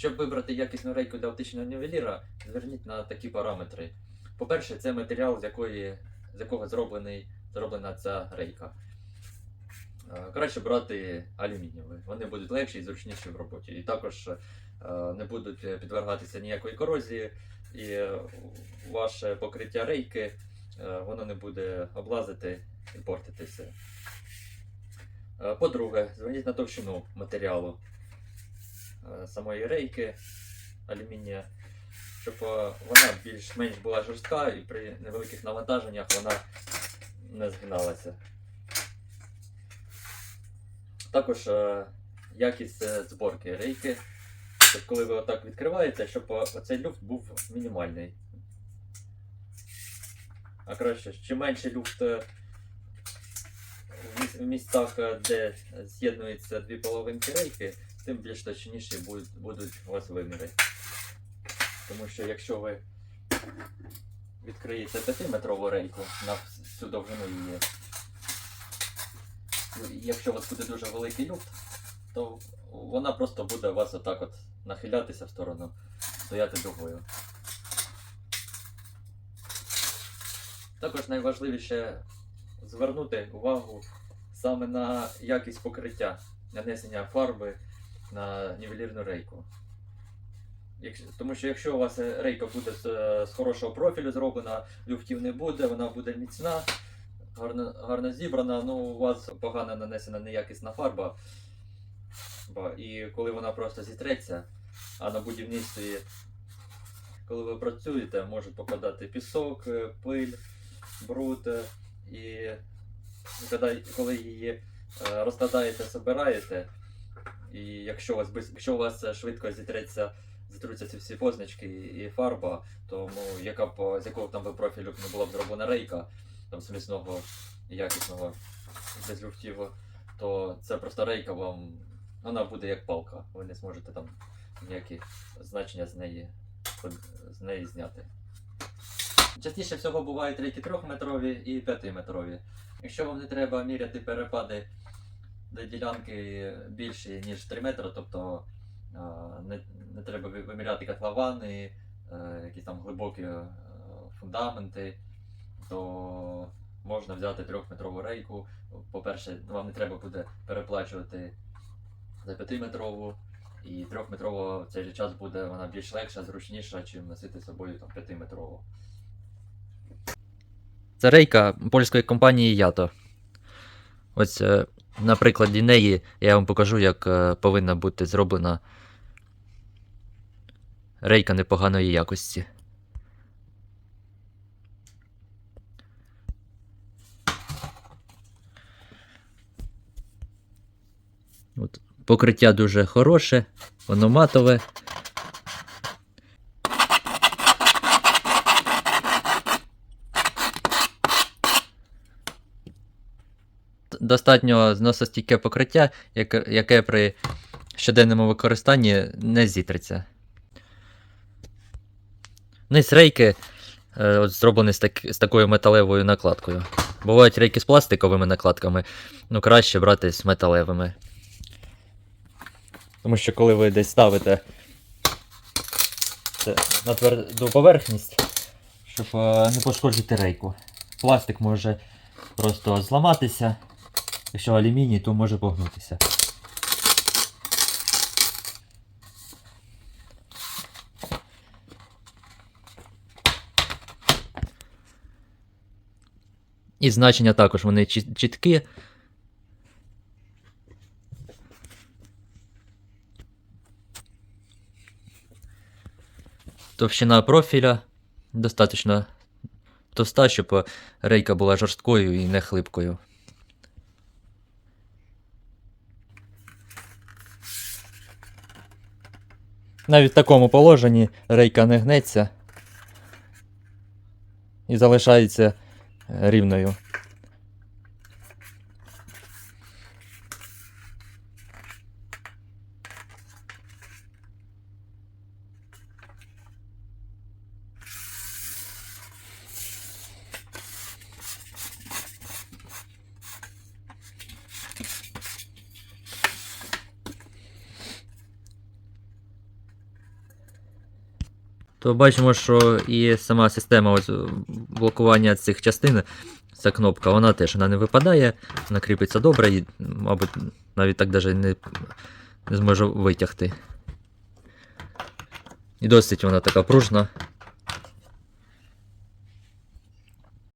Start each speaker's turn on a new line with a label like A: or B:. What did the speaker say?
A: Щоб вибрати якісну рейку для оптичного нівеліра, зверніть на такі параметри. По-перше, це матеріал, з, якої, з якого зроблений, зроблена ця рейка. Е, Краще брати алюмінієві. Вони будуть легші і зручніші в роботі. І також е, не будуть підвергатися ніякої корозії, і е, ваше покриття рейки воно не буде облазити і портитися. По-друге, зверніть на товщину матеріалу самої рейки алюмінія, щоб е, вона більш-менш була жорстка і при невеликих навантаженнях вона не згиналася. Також е, якість е, зборки рейки. Щоб коли ви отак відкриваєте, щоб е, оцей люфт був мінімальний. А краще, чим менше люфт е, в місцях, е, де з'єднуються дві половинки рейки, тим більш точніші будуть, будуть у вас виміри. Тому що якщо ви відкриєте 5-метрову рейку на всю довжину її, ну, якщо у вас буде дуже великий люфт, то вона просто буде у вас отак от нахилятися в сторону, стояти дугою. Також найважливіше звернути увагу саме на якість покриття, нанесення фарби на нівелірну рейку. Тому що якщо у вас рейка буде з, з хорошого профілю зроблена, люфтів не буде, вона буде міцна, гарно, гарно зібрана, ну у вас погано нанесена неякісна фарба. І коли вона просто зітреться, а на будівництві, коли ви працюєте, може попадати пісок, е, пиль, бруд. е, І коли, її е, розкладаєте, собираєте, і якщо у вас, якщо у вас е, швидко зітреться, зітруться ці всі позначки і фарба, то ну, яка б, з якого там би профілю не була б зроблена рейка, там смісного і якісного без люфтів, то це просто рейка вам, вона буде як палка. Ви не зможете там ніякі значення з неї, з неї зняти. Частіше всього бувають рейки 3-метрові і 5-метрові. Якщо вам не треба міряти перепади до ділянки більші, ніж 3 метри, тобто не, не треба виміряти котловани, е, якісь там глибокі е, фундаменти, то можна взяти 3-метрову рейку. По-перше, вам не треба буде переплачувати за 5-метрову. І 3-метрова в цей же час буде вона більш легша, зручніша, чим носити з собою там 5-метрову. Це рейка польської компанії Ято. Ось е, на прикладі неї я вам покажу, як е, повинна бути зроблена рейка непоганої якості. От, покриття дуже хороше, воно матове. Достатньо зносостійке покриття, яке, при щоденному використанні не зітреться. Низ рейки е, от, зроблені з, так, з такою металевою накладкою. Бувають рейки з пластиковими накладками, ну краще брати з металевими. Тому що коли ви десь ставите це на тверду поверхність, щоб е, не пошкоджити рейку. Пластик може просто зламатися. Якщо алюміній, то може погнутися. І значення також вони чіткі. Товщина профіля достатньо товста, щоб рейка була жорсткою і не хлипкою. Навіть в такому положенні рейка не гнеться і залишається рівною. То бачимо, що і сама система ось, блокування цих частин, ця кнопка, вона теж вона не випадає, вона кріпиться добре і, мабуть, навіть так даже не, не зможу витягти. І досить вона така пружна.